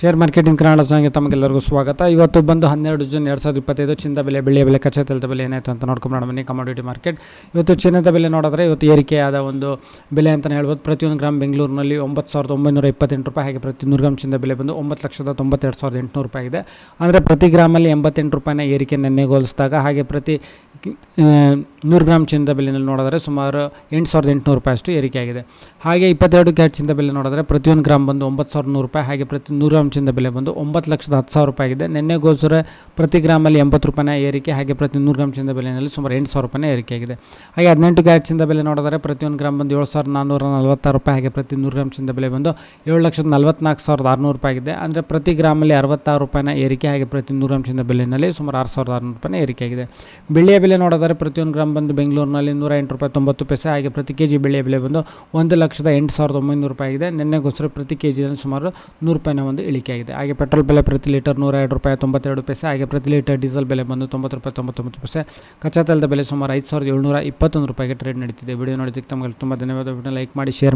Share marketing Kannada ಚಾನಲ್ಗೆ ತಮಗೆಲ್ಲರಿಗೂ ಸ್ವಾಗತ. ಇವತ್ತು ಬಂದು ಹನ್ನೆರಡು ಜೂನ್ ಎರಡು ಸಾವಿರದ ಇಪ್ಪತ್ತೈದು, ಚಿನ್ನದ ಬೆಲೆ ಬೆಳೆಯ ಬೆಲೆ, ಕಚ್ಚಾ ತೈಲದ ಬೆಲೆ ಏನಾಯಿತು ಅಂತ ನೋಡ್ಕೊಂಡು ಬನ್ನಿ. ಕಮಾಡಿಟಿ ಮಾರ್ಕೆಟ್ ಇವತ್ತು ಚಿನ್ನದ ಬೆಲೆ ನೋಡಿದ್ರೆ ಇವತ್ತು ಏರಿಕೆಯಾದ ಒಂದು ಬೆಲೆ ಅಂತಲೇ ಹೇಳ್ಬೋದು. ಪ್ರತಿಯೊಂದು ಗ್ರಾಮ್ ಬೆಂಗಳೂರಿನಲ್ಲಿ ಒಂಬತ್ತು ಸಾವಿರದ ಒಂಬೈನೂರ ಇಪ್ಪತ್ತೆಂಟು ರೂಪಾಯಿ ಹಾಗೆ ಪ್ರತಿ ನೂರು ಗ್ರಾಮ್ ಚಿನ್ನದ ಬೆಲೆ ಬಂದು ಒಂಬತ್ತು ಲಕ್ಷದ ತೊಂಬತ್ತೆರಡು ಸಾವಿರದ ಎಂಟುನೂರು ರೂಪಾಯಿ ಇದೆ. ಅಂದರೆ ಪ್ರತಿ ಗ್ರಾಮಲ್ಲಿ ಎಂಬತ್ತೆಂಟು ರೂಪಾಯಿನ ಏರಿಕೆ ನೆನ್ನೆಗೆ ಹೋಲಿಸಿದಾಗ ಹಾಗೆ ಪ್ರತಿ ನೂರು ಗ್ರಾಮ್ ಚಿನ್ನದ ಬೆಲೆಯಲ್ಲಿ ನೋಡಿದ್ರೆ ಸುಮಾರು ಎಂಟು ಸಾವಿರದ ಎಂಟುನೂರು ರೂಪಾಯಿ ಅಷ್ಟು ಏರಿಕೆಯಾಗಿದೆ ಹಾಗೆ ಇಪ್ಪತ್ತೆರಡು ಕ್ಯಾಟ್ ಚಿನ್ನದ ಬೆಲೆ ನೋಡಿದ್ರೆ ಪ್ರತಿಯೊಂದು ಗ್ರಾಮ್ ಬಂದು ಒಂಬತ್ತು ಸಾವಿರದ ನೂರು ರೂಪಾಯಿ, ಹಾಗೆ ಪ್ರತಿ ನೂರು ಗ್ರಾಮ್ ಚಿನ್ನದ ಬೆಲೆ ಬಂದು ಒಂಬತ್ತು ಲಕ್ಷದ ಹತ್ತು ಸಾವಿರ ರೂಪಾಯಿ ಆಗಿದೆ. ನಿನ್ನೆಗೋಸ್ಕರ ಪ್ರತಿ ಗ್ರಾಮಲ್ಲಿ ಎಂಬತ್ತು ರೂಪಾಯಿನ ಏರಿಕೆ, ಹಾಗೆ ಪ್ರತಿ ನೂರು ಗ್ರಾಮ್ ಚಿನ್ನದ ಬೆಲೆಯಲ್ಲಿ ಸುಮಾರು ಎಂಟು ಸಾವಿರ ರೂಪಾಯಿನ ಏರಿಕೆಯಾಗಿದೆ ಹಾಗೆ ಹದಿನೆಂಟು ಕ್ಯಾಟ್ ಚಿನ್ನದ ಬೆಲೆ ನೋಡಿದ್ರೆ ಪ್ರತಿಯೊಂದು ಗ್ರಾಮ್ ಬಂದು ಏಳು ಸಾವಿರದ ನಾನ್ನೂರ ನಲವತ್ತಾರು ರೂಪಾಯಿ, ಹಾಗೆ ಪ್ರತಿ ನೂರು ಗ್ರಾಮ್ ಚಿನ್ನದ ಬೆಲೆ ಬಂದು ಏಳು ಲಕ್ಷದ ನಲವತ್ನಾಲ್ಕು ಸಾವಿರದ ಆರುನೂರು ರೂಪಾಯಿ ಆಗಿದೆ. ಅಂದರೆ ಪ್ರತಿ ಗ್ರಾಮಲ್ಲಿ ಅರವತ್ತಾರು ರೂಪಾಯಿನ ಏರಿಕೆ, ಹಾಗೆ ಪ್ರತಿ ನೂರು ಗ್ರಾಮ್ ಚಿನ್ನದ ಬೆಲೆಯಲ್ಲಿ ಸುಮಾರು ಆರು ಸಾವಿರದ ಆರುನೂರು ರೂಪಾಯಿನ ಏರಿಕೆಯಾಗಿದೆ ಬೆಳ್ಳಿಯ ಬೆಲೆ ನೋಡಿದರೆ ಪ್ರತಿಯೊಂದು ಗ್ರಾಮ್ ಬಂದು ಬೆಂಗಳೂರಿನಲ್ಲಿ ನೂರ ಎಂಟು ರೂಪಾಯಿ ತೊಂಬತ್ತು ಪೈಸೆ ಹಾಗೆ ಪ್ರತಿ ಕೆ ಜಿ ಬೆಳೆ ಬೆಲೆ ಬಂದು ಒಂದು ಲಕ್ಷದ ಎಂಟು ಸಾವಿರದ ಒಂಬೈನೂರು ರೂಪಾಯಿ ಆಗಿದೆ. ನಿನ್ನೆಗೋಸ್ಕರ ಪ್ರತಿ ಕೆ ಜಿಯಲ್ಲಿ ಸುಮಾರು ನೂರು ರೂಪಾಯಿನ ಒಂದು ಇಳಿಕೆ ಆಗಿದೆ. ಹಾಗೆ ಪೆಟ್ರೋಲ್ ಬೆಲೆ ಪ್ರತಿ ಲೀಟರ್ ನೂರ ಎರಡು ರೂಪಾಯಿ ತೊಂಬತ್ತೆರಡು ಪೈಸೆ, ಹಾಗೆ ಪ್ರತಿ ಲೀಟರ್ ಡೀಸೆಲ್ ಬೆಲೆ ಬಂದು ತೊಂಬತ್ತು ರೂಪಾಯಿ ತೊಂಬತ್ತೊಂಬತ್ತು ಪೈಸೆ. ಕಚ್ಚಾ ತೈಲದ ಬೆಲೆ ಸುಮಾರು ಐದು ಸಾವಿರದ ಏಳ್ನೂರ ಇಪ್ಪತ್ತೊಂದು ರೂಪಾಯಿಗೆ ಟ್ರೇಡ್ ನಡೀತಿದೆ. ವಿಡಿಯೋ ನೋಡಿದ್ದಕ್ಕೆ ತಮಗೆ ತುಂಬ ಧನ್ಯವಾದ. ವಿಡಿಯೋ ಲೈಕ್ ಮಾಡಿ, ಶೇರ್